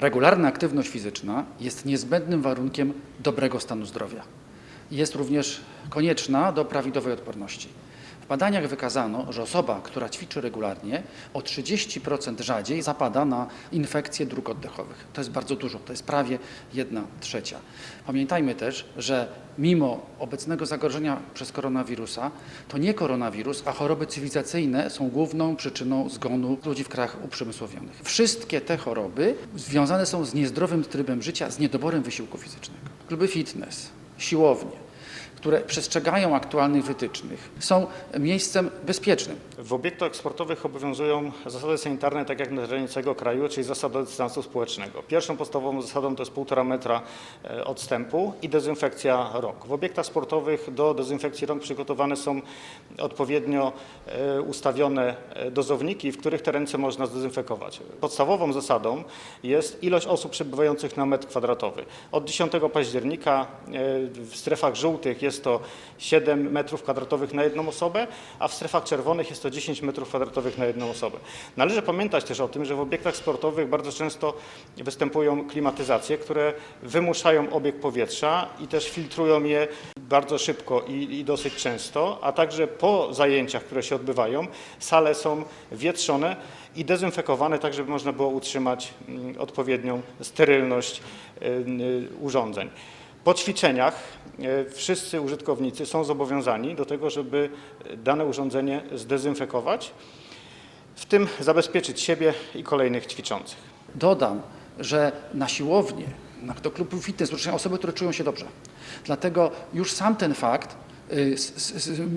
Regularna aktywność fizyczna jest niezbędnym warunkiem dobrego stanu zdrowia. Jest również konieczna do prawidłowej odporności. W badaniach wykazano, że osoba, która ćwiczy regularnie, o 30% rzadziej zapada na infekcje dróg oddechowych. To jest bardzo dużo, to jest prawie 1 trzecia. Pamiętajmy też, że mimo obecnego zagrożenia przez koronawirusa, to nie koronawirus, a choroby cywilizacyjne są główną przyczyną zgonu ludzi w krajach uprzemysłowionych. Wszystkie te choroby związane są z niezdrowym trybem życia, z niedoborem wysiłku fizycznego. Kluby fitness, siłownie, które przestrzegają aktualnych wytycznych, są miejscem bezpiecznym. W obiektach sportowych obowiązują zasady sanitarne, tak jak na terenie całego kraju, czyli zasada dystansu społecznego. Pierwszą podstawową zasadą to jest 1,5 metra e, odstępu i dezynfekcja rąk. W obiektach sportowych do dezynfekcji rąk przygotowane są odpowiednio e, ustawione e, dozowniki, w których te ręce można zdezynfekować. Podstawową zasadą jest ilość osób przebywających na metr kwadratowy. Od 10 października w strefach żółtych jest to 7 metrów kwadratowych na jedną osobę, a w strefach czerwonych jest to 10 metrów kwadratowych na jedną osobę. Należy pamiętać też o tym, że w obiektach sportowych bardzo często występują klimatyzacje, które wymuszają obieg powietrza i też filtrują je bardzo szybko i, i dosyć często, a także po zajęciach, które się odbywają, sale są wietrzone i dezynfekowane, tak żeby można było utrzymać mm, odpowiednią sterylność y, y, urządzeń. Po ćwiczeniach e, wszyscy użytkownicy są zobowiązani do tego, żeby dane urządzenie zdezynfekować, w tym zabezpieczyć siebie i kolejnych ćwiczących. Dodam, że na siłownię, do klubu fitness osoby, które czują się dobrze. Dlatego już sam ten fakt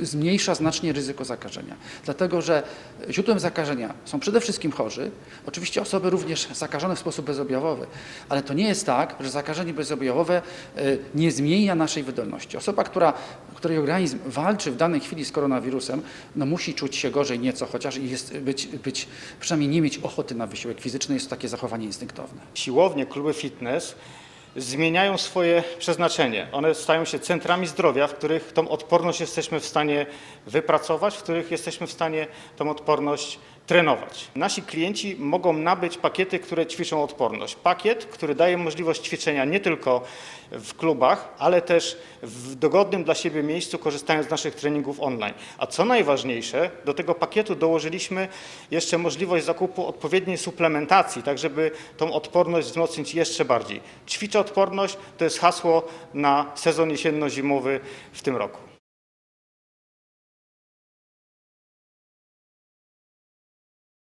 zmniejsza znacznie ryzyko zakażenia. Dlatego, że źródłem zakażenia są przede wszystkim chorzy, oczywiście osoby również zakażone w sposób bezobjawowy, ale to nie jest tak, że zakażenie bezobjawowe y, nie zmienia naszej wydolności. Osoba, która, której organizm walczy w danej chwili z koronawirusem, no musi czuć się gorzej nieco chociaż jest, być, być, przynajmniej nie mieć ochoty na wysiłek fizyczny, jest to takie zachowanie instynktowne. Siłownie, kluby fitness zmieniają swoje przeznaczenie. One stają się centrami zdrowia, w których tą odporność jesteśmy w stanie wypracować, w których jesteśmy w stanie tą odporność trenować. Nasi klienci mogą nabyć pakiety, które ćwiczą odporność. Pakiet, który daje możliwość ćwiczenia nie tylko w klubach, ale też w dogodnym dla siebie miejscu, korzystając z naszych treningów online. A co najważniejsze, do tego pakietu dołożyliśmy jeszcze możliwość zakupu odpowiedniej suplementacji, tak żeby tą odporność wzmocnić jeszcze bardziej. Ćwiczę odporność to jest hasło na sezon jesienno-zimowy w tym roku.